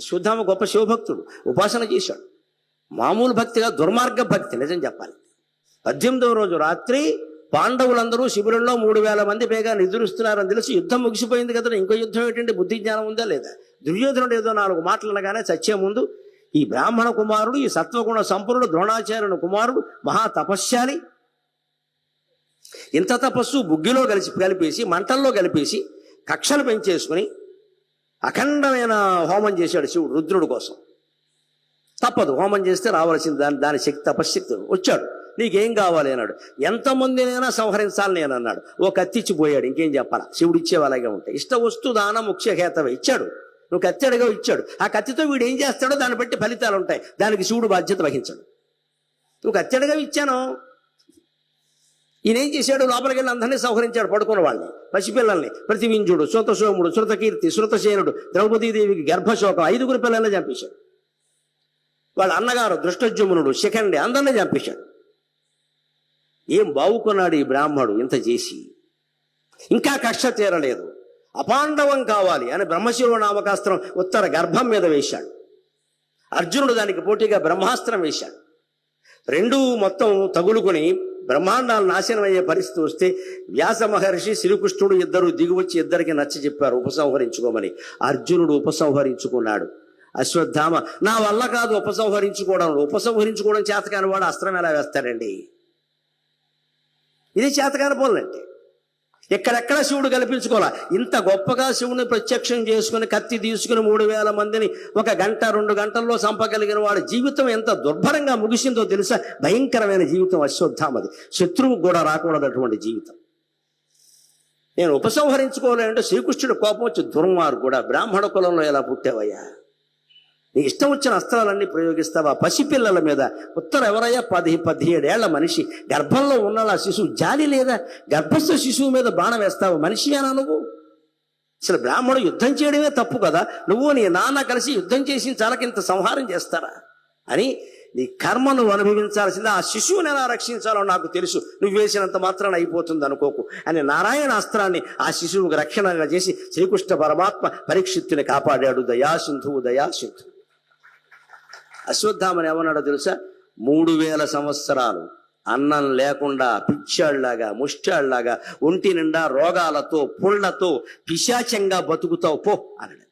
శుద్ధామ గొప్ప శివభక్తుడు ఉపాసన చేశాడు. మామూలు భక్తిగా దుర్మార్గ భక్తి నిజం చెప్పాలి. పద్దెనిమిదవ రోజు రాత్రి పాండవులందరూ శిబిరంలో మూడు వేల మంది పైగా నిద్రిస్తున్నారని తెలిసి యుద్ధం ముగిసిపోయింది కదా ఇంకో యుద్ధం ఏంటంటే బుద్ధి జ్ఞానం ఉందా లేదా? దుర్యోధనుడు ఏదో నాలుగు మాటలు అనగానే చచ్చే ముందు ఈ బ్రాహ్మణ కుమారుడు ఈ సత్వగుణ సంపన్నుడు ద్రోణాచార్యుని కుమారుడు మహా తపస్శాలి ఇంత తపస్సు బుగ్గిలో కలిసి కలిపేసి మంటల్లో కలిపేసి కక్షలు పెంచేసుకుని అఖండమైన హోమం చేశాడు శివుడు రుద్రుడు కోసం. తప్పదు హోమం చేస్తే రావాల్సింది దాని దాని శక్తి తపశక్తి వచ్చాడు. నీకేం కావాలి అన్నాడు. ఎంతమందినైనా సంహరించాలి నేను అన్నాడు. ఓ కత్తిచ్చి పోయాడు ఇంకేం చెప్పాలా? శివుడు ఇచ్చేవి అలాగే ఉంటాయి ఇష్ట వస్తు దాన ముఖ్యహేతవే ఇచ్చాడు. నువ్వు కత్తి అడగా ఇచ్చాడు. ఆ కత్తితో వీడు ఏం చేస్తాడో దాన్ని బట్టి ఫలితాలు ఉంటాయి. దానికి శివుడు బాధ్యత వహించాడు. నువ్వు కత్తి అడగా ఇచ్చాను? ఈయన ఏం చేశాడు? లోపలికి వెళ్ళి అందరినీ సౌకరించాడు పడుకున్న వాళ్ళని పసిపిల్లల్ని ప్రతివింజుడు శృతసోముడు శృతకీర్తి శృతసేనుడు ద్రౌపదీదేవికి గర్భశోకం ఐదుగురు పిల్లల్ని చంపేశాడు. వాళ్ళ అన్నగారు దృష్టజమునుడు శిఖండి అందరినీ చంపేశాడు. ఏం బావుకున్నాడు ఈ బ్రాహ్మడు? ఇంత చేసి. ఇంకా కక్ష తీరలేదు. అపాండవం కావాలి అని బ్రహ్మశివ నామకాస్త్రం ఉత్తర గర్భం మీద వేశాడు. అర్జునుడు దానికి పోటీగా బ్రహ్మాస్త్రం వేశాడు. రెండూ మొత్తం తగులుకొని బ్రహ్మాండాలు నాశనం అయ్యే పరిస్థితి వస్తే వ్యాస మహర్షి శ్రీకృష్ణుడు ఇద్దరు దిగువచ్చి ఇద్దరికి నచ్చ చెప్పారు ఉపసంహరించుకోమని. అర్జునుడు ఉపసంహరించుకున్నాడు. అశ్వత్థామ నా వల్ల కాదు ఉపసంహరించుకోవడం. ఉపసంహరించుకోవడం చేతకాని వాడు అస్త్రం ఎలా వేస్తాడండి? ఇది చేతకాని పోలంటే ఎక్కడెక్కడ శివుడు కల్పించుకోవాలా? ఇంత గొప్పగా శివుని ప్రత్యక్షం చేసుకుని కత్తి తీసుకుని మూడు వేల మందిని ఒక గంట రెండు గంటల్లో చంపగలిగిన వాడి జీవితం ఎంత దుర్భరంగా ముగిసిందో తెలుసా? భయంకరమైన జీవితం అశ్వత్థామది శత్రువు కూడా రాకూడదు అటువంటి జీవితం. నేను ఉపసంహరించుకోవాలంటే శ్రీకృష్ణుడు కోపం వచ్చి దుర్మార్గుడా బ్రాహ్మణ కులంలో ఎలా పుట్టావయ్యా? నీ ఇష్టం వచ్చిన అస్త్రాలన్నీ ప్రయోగిస్తావా? పసిపిల్లల మీద. ఉత్తర ఎవరయ్యా పది పదిహేడేళ్ళ మనిషి. గర్భంలో ఉన్న ఆ శిశువు జాలి లేదా? గర్భస్థ శిశువు మీద బాణం వేస్తావు మనిషి అనా నువ్వు? అసలు బ్రాహ్మణుడు యుద్ధం చేయడమే తప్పు కదా? నువ్వు నీ నాన్న కలిసి యుద్ధం చేసి చాలకింత సంహారం చేస్తారా? అని నీ కర్మ నువ్వు అనుభవించాల్సిందే ఆ శిశువుని ఎలా రక్షించాలో నాకు తెలుసు. నువ్వు వేసినంత మాత్రాన అయిపోతుంది అనుకోకు. అని నారాయణ అస్త్రాన్ని ఆ శిశువుకు రక్షణగా చేసి శ్రీకృష్ణ పరమాత్మ పరీక్షిత్తుని కాపాడాడు. దయాసింధువు దయాసింధువు అశ్వత్థామని ఏమన్నాడో తెలుసా? మూడు వేల సంవత్సరాలు అన్నం లేకుండా పిచ్చాళ్ళాగా ముష్టాళ్ళాగా ఒంటి నిండా రోగాలతో పుళ్ళతో పిశాచంగా బతుకుతావు పో అన్నాడు.